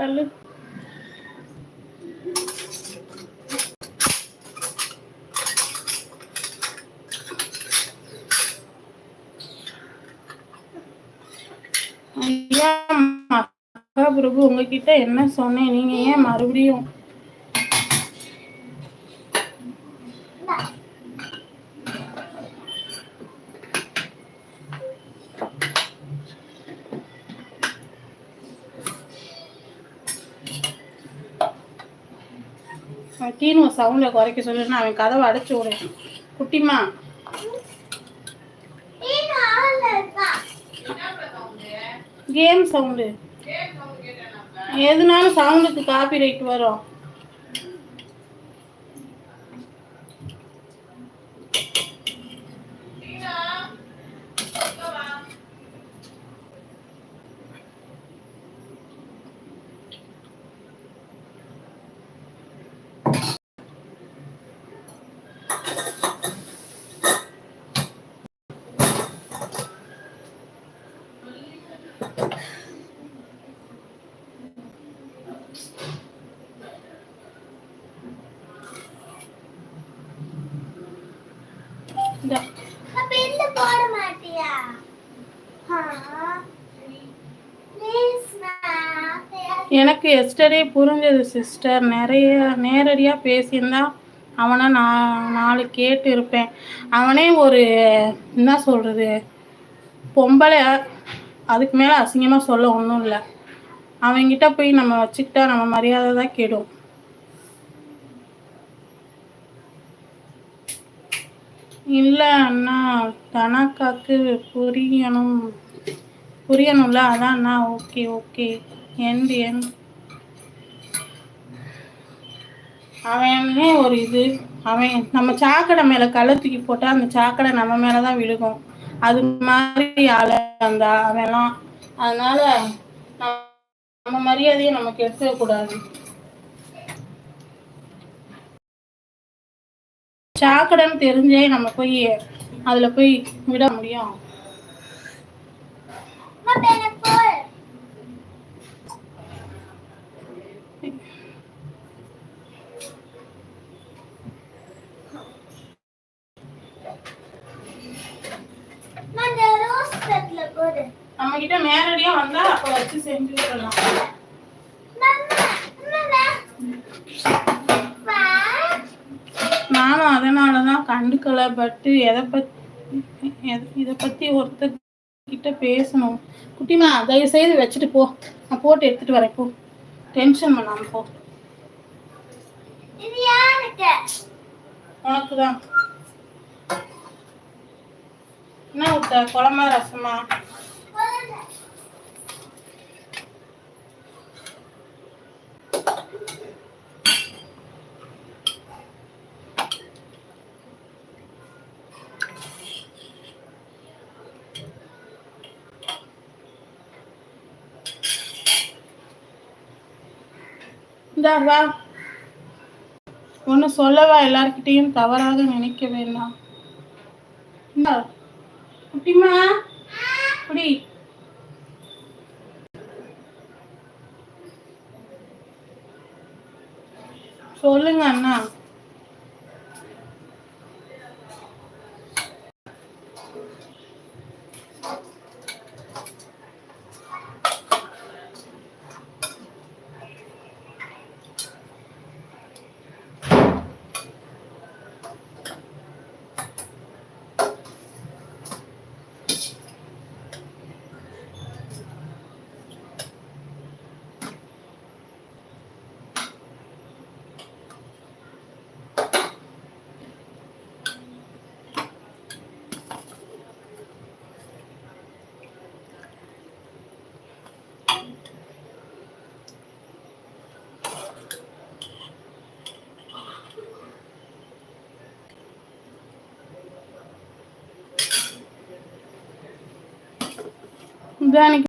தள்ளு. பிரபு உங்ககிட்ட என்ன சொன்னேன்? நீங்க ஏன் மறுபடியும் டீனு சவுண்டை குறைக்க சொல்லுன்னு அவன் கதவை அடைச்சு விடு. குட்டிமா கேம் சவுண்டு. எதுனாலும் சவுண்டுக்கு காப்பி ரைட் வரும். எனக்கு எஸ்டர்டே புரிஞ்சது சிஸ்டர் நிறைய நேரடியாக பேசியிருந்தா அவனை நான் நாலு கேட்டு இருப்பேன். அவனே ஒரு என்ன சொல்கிறது பொம்பளை. அதுக்கு மேலே அசிங்கமாக சொல்ல ஒன்றும் இல்லை. அவன்கிட்ட போய் நம்ம வச்சுக்கிட்டா நம்ம மரியாதை தான் கெடும். இல்லை அண்ணா தனக்காக்கு புரியணும். புரியணும்ல அதான் அண்ணா. Okay okay. என் என் அவனே ஒரு இது. அவன் நம்ம சாக்கடை மேலே கல்லை தூக்கி போட்டால் அந்த சாக்கடை நம்ம மேலே தான் விழுகும். அது மாதிரி ஆள் அந்த அவெல்லாம் அதனால நம்ம- நம்ம மரியாதையை நமக்கு எடுத்துக்கூடாது சாக்கடைன்னு தெரிஞ்சே நம்ம போய் அதுல போய் விட முடியும். நம்ம கிட்ட நேரடியாக வந்தால் அப்போ வச்சு செஞ்சு விடலாம் நானும் அதனால தான் கண்டுக்கல பட்டு எதை பத்தி இதை பற்றி ஒருத்தர் கிட்ட பேசணும். குட்டிமா தயவு செய்து வச்சுட்டு போ. நான் போட்டு எடுத்துட்டு வரேன் போ. டென்ஷன் பண்ணாம போ. உனக்கு தான் என்ன ஊத்த குழம்பா ரசமா? இந்தா வா. ஒன்று சொல்லவா? எல்லார்கிட்டையும் தவறாக நினைக்க வேண்டாம் இந்தா. குட்டிமா குடி. சொல்லுங்க அண்ணா. இதான் எனக்கு